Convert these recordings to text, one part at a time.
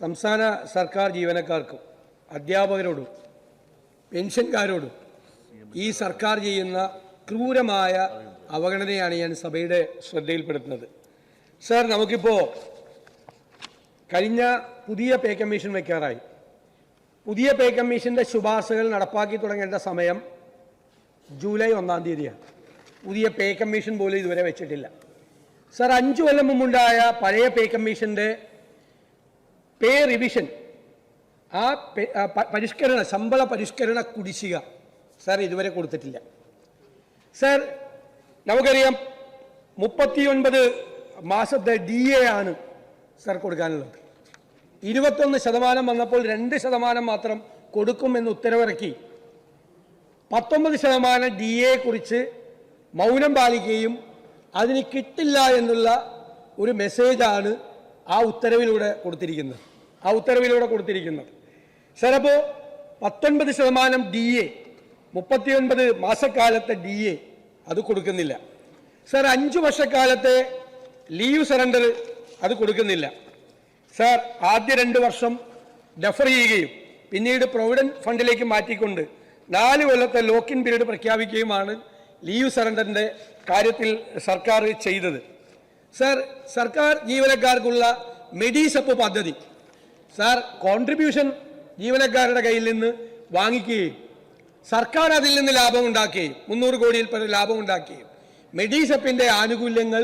സംസ്ഥാന സർക്കാർ ജീവനക്കാർക്കും അധ്യാപകരോടും പെൻഷൻകാരോടും ഈ സർക്കാർ ചെയ്യുന്ന ക്രൂരമായ അവഗണനയാണ് ഞാൻ സഭയുടെ ശ്രദ്ധയിൽപ്പെടുത്തുന്നത്. സാർ നമുക്കിപ്പോൾ കഴിഞ്ഞ പുതിയ പേ കമ്മീഷൻ വയ്ക്കാറായി. പുതിയ പേ കമ്മീഷന്റെ ശുപാർശകൾ നടപ്പാക്കി തുടങ്ങേണ്ട സമയം ജൂലൈ ഒന്നാം തീയതിയാണ്. പുതിയ പേ കമ്മീഷൻ പോലും ഇതുവരെ വെച്ചിട്ടില്ല. സാർ അഞ്ചു കൊല്ലം മുമ്പുണ്ടായ പഴയ പേ കമ്മീഷന്റെ പേ റിവിഷൻ. ആ പരിഷ്കരണ ശമ്പള പരിഷ്കരണ കുടിശ്ശിക. സാർ ഇതുവരെ കൊടുത്തിട്ടില്ല. സാർ നമുക്കറിയാം മുപ്പത്തിയൊൻപത് മാസത്തെ ഡി എ ആണ് സാർ കൊടുക്കാനുള്ളത്. ഇരുപത്തൊന്ന് ശതമാനം വന്നപ്പോൾ രണ്ട് ശതമാനം മാത്രം കൊടുക്കുമെന്ന് ഉത്തരവിറക്കി. പത്തൊമ്പത് ശതമാനം ഡി എ കുറിച്ച് മൗനം പാലിക്കുകയും അതിന് കിട്ടില്ല എന്നുള്ള ഒരു മെസ്സേജാണ് ആ ഉത്തരവിലൂടെ കൊടുത്തിരിക്കുന്നത്. ആ ഉത്തരവിലൂടെ കൊടുത്തിരിക്കുന്നത്. സാർ പത്തൊൻപത് ശതമാനം ഡി എ മുപ്പത്തിയൊൻപത് മാസക്കാലത്തെ ഡി എ അത് കൊടുക്കുന്നില്ല. സാർ അഞ്ച് വർഷക്കാലത്തെ ലീവ് സറണ്ടർ അത് കൊടുക്കുന്നില്ല. സാർ ആദ്യ രണ്ട് വർഷം ഡെഫർ ചെയ്യുകയും പിന്നീട് പ്രൊവിഡന്റ് ഫണ്ടിലേക്ക് മാറ്റിക്കൊണ്ട് നാല് കൊല്ലത്തെ ലോക്കിൻ പീരീഡ് പ്രഖ്യാപിക്കുകയുമാണ് ലീവ് സറണ്ടറിന്റെ കാര്യത്തിൽ സർക്കാർ ചെയ്തത്. സാർ സർക്കാർ ജീവനക്കാർക്കുള്ള മെഡിസപ്പ് പദ്ധതി. സാർ കോൺട്രിബ്യൂഷൻ ജീവനക്കാരുടെ കയ്യിൽ നിന്ന് വാങ്ങിക്കുകയും സർക്കാർ അതിൽ നിന്ന് ലാഭം ഉണ്ടാക്കുകയും മുന്നൂറ് കോടിയിൽ പല ലാഭം ഉണ്ടാക്കുകയും മെഡിസപ്പിന്റെ ആനുകൂല്യങ്ങൾ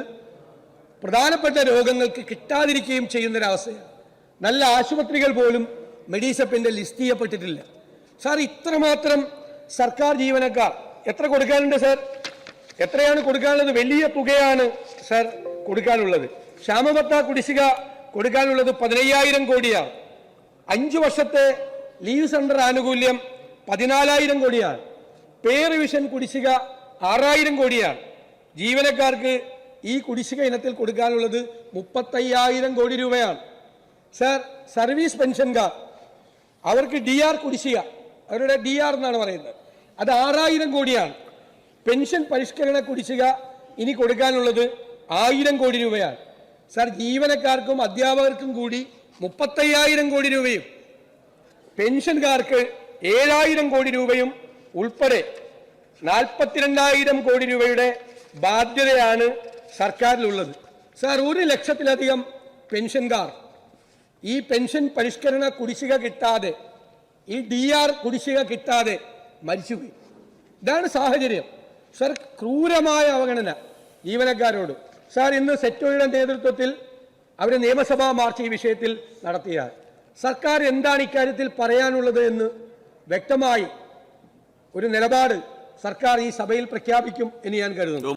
പ്രധാനപ്പെട്ട രോഗങ്ങൾക്ക് കിട്ടാതിരിക്കുകയും ചെയ്യുന്നൊരവസ്ഥയാണ്. നല്ല ആശുപത്രികൾ പോലും മെഡിസപ്പിന്റെ ലിസ്റ്റ് ചെയ്യപ്പെട്ടിട്ടില്ല. സാർ ഇത്രമാത്രം സർക്കാർ ജീവനക്കാർ എത്ര കൊടുക്കാനുണ്ട് സാർ എത്രയാണ് കൊടുക്കാനുള്ളത് വലിയ തുകയാണ് സാർ കൊടുക്കാനുള്ളത്. ക്ഷാമബത്ത കുടിശ്ശിക കൊടുക്കാനുള്ളത് പതിനയ്യായിരം കോടിയാണ്. അഞ്ചു വർഷത്തെ ലീവ് സെന്റർ ആനുകൂല്യം പതിനാലായിരം കോടിയാണ്. പേ റിവിഷൻ കുടിശ്ശിക ആറായിരം കോടിയാണ്. ജീവനക്കാർക്ക് ഈ കുടിശ്ശിക ഇനത്തിൽ കൊടുക്കാനുള്ളത് മുപ്പത്തയ്യായിരം കോടി രൂപയാണ്. സർ സർവീസ് പെൻഷൻകാർ അവർക്ക് ഡി ആർ കുടിശ്ശിക അവരുടെ ഡി ആർ എന്നാണ് പറയുന്നത് അത് ആറായിരം കോടിയാണ്. പെൻഷൻ പരിഷ്കരണ കുടിശ്ശിക ഇനി കൊടുക്കാനുള്ളത് ആയിരം കോടി രൂപയാണ്. സാർ ജീവനക്കാർക്കും അധ്യാപകർക്കും കൂടി മുപ്പത്തയ്യായിരം കോടി രൂപയും പെൻഷൻകാർക്ക് ഏഴായിരം കോടി രൂപയും ഉൾപ്പെടെ നാൽപ്പത്തിരണ്ടായിരം കോടി രൂപയുടെ ബാധ്യതയാണ് സർക്കാരിലുള്ളത്. സാർ ഒരു ലക്ഷത്തിലധികം പെൻഷൻകാർ. ഈ പെൻഷൻ പരിഷ്കരണ കുടിശ്ശിക കിട്ടാതെ ഈ ഡി ആർ കുടിശ്ശിക കിട്ടാതെ മരിച്ചുപോയി. ഇതാണ് സാഹചര്യം. സർ ക്രൂരമായ അവഗണന ജീവനക്കാരോട്. സാർ ഇന്ന് സെറ്റോയുടെ നേതൃത്വത്തിൽ അവർ നിയമസഭാ മാർച്ച് ഈ വിഷയത്തിൽ നടത്തിയ സർക്കാർ എന്താണ് ഇക്കാര്യത്തിൽ പറയാനുള്ളത് എന്ന് വ്യക്തമായി ഒരു നിലപാട് സർക്കാർ ഈ സഭയിൽ പ്രഖ്യാപിക്കും എന്ന് ഞാൻ കരുതുന്നു.